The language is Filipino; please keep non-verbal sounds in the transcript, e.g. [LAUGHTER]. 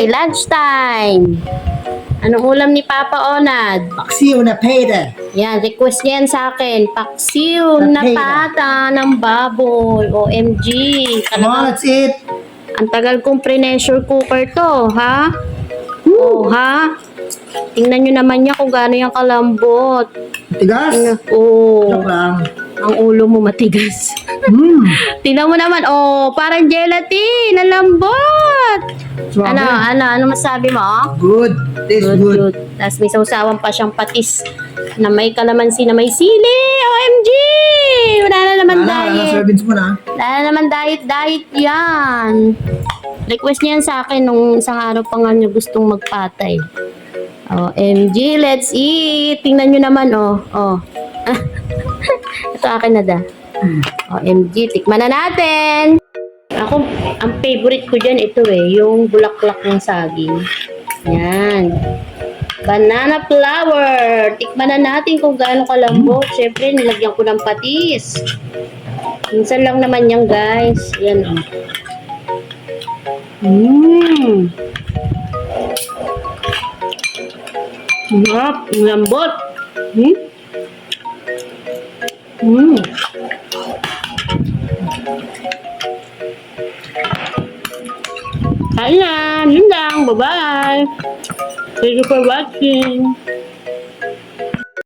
Okay, lunchtime. Anong ulam ni Papa Onad? Paksiw na pera. Yan, request niya yan sa akin. Paksiw na Okay. pata ng baboy. OMG. Come on, let's eat. ang tagal kong pre-pressure cooker to, ha? Oh, ha? Tingnan nyo naman niya kung gaano yung kalambot. Tigas? Tingnan, oh, ang ulo mo matigas. Hmm. [LAUGHS] Tingnan mo naman, oh, parang gelatin, ang lambot. Ano, ano, ano masabi mo? Good. Tastes Good, good. good. Tapos may sausawan pa siyang patis na may kalamansi na may sili. OMG! Wala na naman Wala, wala. diet. Servings mo na. Wala na naman diet, diet yan. Request niya yan sa akin nung isang araw pa nga niya gustong magpatay. OMG, let's eat. Tingnan nyo naman, oh. Oh. [LAUGHS] Ito akin na da. OMG, tikman na natin. Ako, ang favorite ko dyan ito eh, yung bulaklak ng saging. Yan. Banana flower. Tikman na natin kung gaano kalambot. Siyempre, nilagyan ko ng patis. Minsan lang naman yan, guys. Yan, oh. Mmm. Sarap. Lambot. Hmm? Hmm. Kain na. Yun. Bye-bye. Thank you for watching.